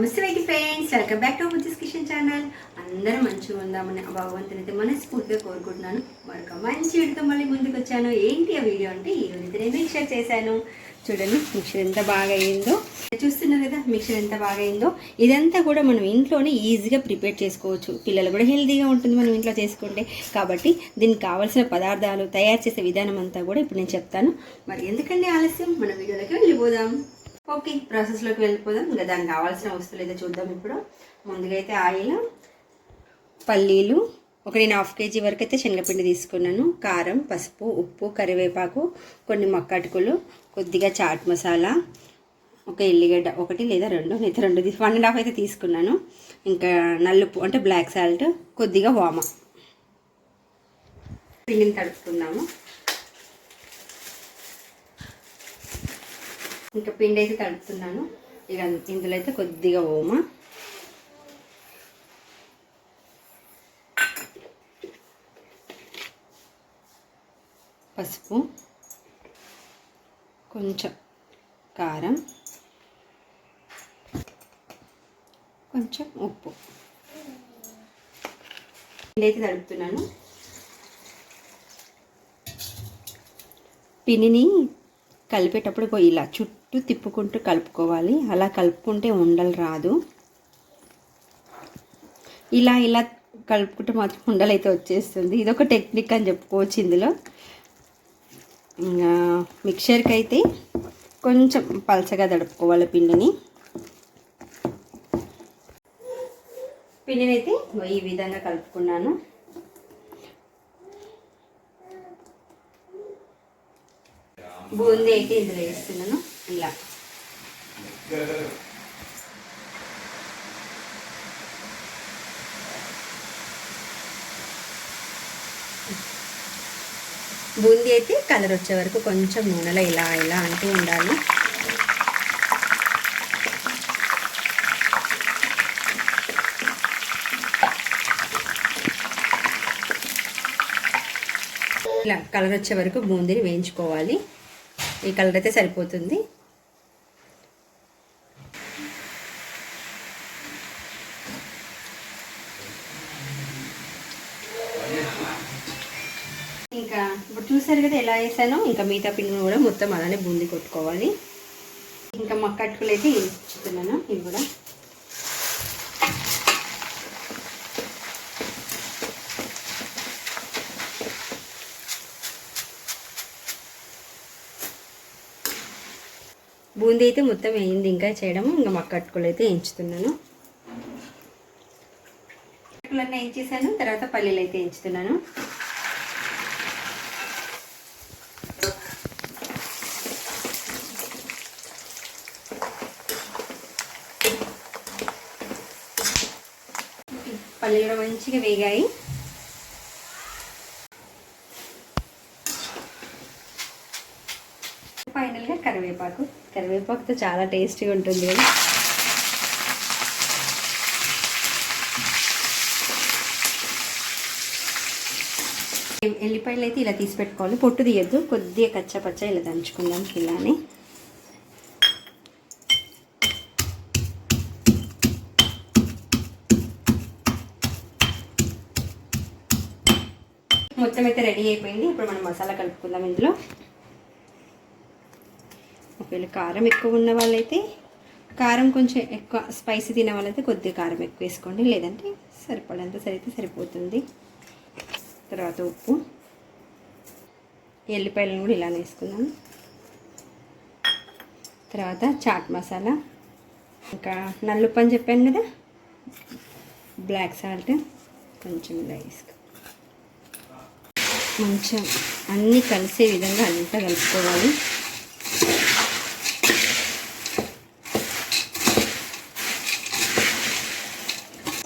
నమస్తే wait friends? Welcome back to Bujji's kitchen channel. అందరూ మంచిగా ఉందామని భగవంతుని అయితే మనస్ఫూర్తిగా కోరుకుంటున్నాను. మరొక మంచి వీడితో మళ్ళీ ముందుకు వచ్చాను ఏంటి ఆ వీడియో అంటే ఈ రోజు నేను మిక్సర్ చేశాను. చూడండి మిక్సర్ ఎంత బాగా అయిందో. చూస్తున్నారు కదా మిక్సర్ ఎంత బాగా అయిందో. ఇదంతా కూడా మనం ఇంట్లోనే ఈజీగా ప్రిపేర్ చేసుకోవచ్చు. పిల్లలు కూడా హెల్తీగా ఉంటుంది మనం ఇంట్లో చేసుకుంటే. కాబట్టి దీనికి కావాల్సిన పదార్థాలు తయారు చేసే విధానం అంతా కూడా ఇప్పుడు నేను చెప్తాను. మరి ఎందుకండి ఆలస్యం? మన వీడియోలోకి వెళ్ళిపోదాం. ఓకే ప్రాసెస్లోకి వెళ్ళిపోదాం. ఇంకా దానికి కావాల్సిన వస్తువులు అయితే చూద్దాం ఇప్పుడు. ముందుగా అయితే ఆయిల్ పల్లీలు. ఒక నేను హాఫ్ కేజీ వరకు అయితే శనగపిండి తీసుకున్నాను. కారం పసుపు ఉప్పు కరివేపాకు కొన్ని మక్కటుకులు కొద్దిగా చాట్ మసాలా ఒక ఎల్లిగడ్డ ఒకటి లేదా రెండు. లేదా రెండు వన్ అండ్ హాఫ్ అయితే తీసుకున్నాను. ఇంకా నల్లుప్పు అంటే బ్లాక్ సాల్ట్ కొద్దిగా వామ. పిండిని తడుపుకుందాము. ఇంకా పిండి అయితే తడుపుతున్నాను. ఇక ఇందులో అయితే కొద్దిగా ఓమ. పసుపు. కొంచెం కారం. కొంచెం ఉప్పు. పిండి అయితే తడుపుతున్నాను. పిండిని కలిపేటప్పుడు ఇలా చుట్టూ తిప్పుకుంటూ కలుపుకోవాలి. అలా కలుపుకుంటే ఉండలు రాదు. ఇలా ఇలా కలుపుకుంటే మాత్రం ఉండలు అయితే వచ్చేస్తుంది. ఇది ఒక టెక్నిక్ అని చెప్పుకోవచ్చు ఇందులో. మిక్చర్కి అయితే కొంచెం పలచగా తడుపుకోవాలి పిండిని. పిండిని అయితే ఈ విధంగా కలుపుకున్నాను. బూందీ అయితే ఇందులో వేస్తున్నాను. ఇలా. బూందీ అయితే కలర్ వచ్చే వరకు కొంచెం నూనెలో ఇలా ఇలా అంటూ ఉండాలి. ఇలా కలర్ వచ్చే వరకు బూందీని వేయించుకోవాలి. ఈ కలర్ అయితే సరిపోతుంది ఇంకా ఇప్పుడు చూసారు కదా ఎలా వేసానో ఇంకా మిగతా పిండిని కూడా మొత్తం అలానే బూందీ కొట్టుకోవాలి. ఇంకా మక్కట్టుకులు అయితే ఇస్తున్నాను ఇవి కూడా. బూందీ అయితే మొత్తం వేయింది ఇంకా చేయడం ఇంకా మక్కట్టుకులు అయితే ఎంచుతున్నాను అన్నీ వేయించేసాను తర్వాత పల్లీలు అయితే ఎంచుతున్నాను పల్లీలు కూడా మంచిగా వేగాయి. ఫైనల్గా కరివేపాకు. కరివేపాకుతో చాలా టేస్టీగా ఉంటుంది కదా. ఎల్లిపాయలు అయితే ఇలా తీసి పెట్టుకోవాలి. పొట్టు తీయద్దు. కొద్దిగా కచ్చపచ్చ ఇలా దంచుకుందాం ఇలానే మొత్తం అయితే రెడీ అయిపోయింది. ఇప్పుడు మనం మసాలా కలుపుకుందాం ఇందులో. ఒకవేళ కారం ఎక్కువ ఉన్న వాళ్ళైతే కారం కొంచెం ఎక్కువ స్పైసీ తినే వాళ్ళైతే కొద్దిగా కారం ఎక్కువ వేసుకోండి. లేదంటే సరిపడంత సరైతే సరిపోతుంది. తర్వాత ఉప్పు. ఎల్లిపాయలను కూడా ఇలా వేసుకుందాం. తర్వాత చాట్ మసాలా. ఇంకా నల్లుప్పు అని చెప్పాను కదా బ్లాక్ సాల్ట్ కొంచెం ఇలా వేసుకో కొంచెం అన్నీ కలిసే విధంగా అంతా కలుపుకోవాలి.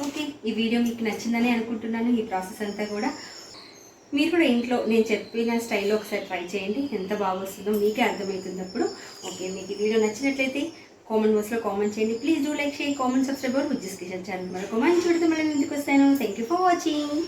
ఓకే ఈ వీడియో మీకు నచ్చిందని అనుకుంటున్నాను. ఈ ప్రాసెస్ అంతా కూడా మీరు కూడా ఇంట్లో నేను చెప్పిన స్టైల్లో ఒకసారి ట్రై చేయండి. ఎంత బాగా వస్తుందో మీకే అర్థమవుతుంది అప్పుడు ఓకే మీకు ఈ వీడియో నచ్చినట్లయితే కామెంట్ బాక్స్లో కామెంట్ చేయండి. Please do like share comment subscribe with kitchen channel మరొక మంచి చూడతాం మళ్ళీ ముందుకు వస్తాను. Thank you for watching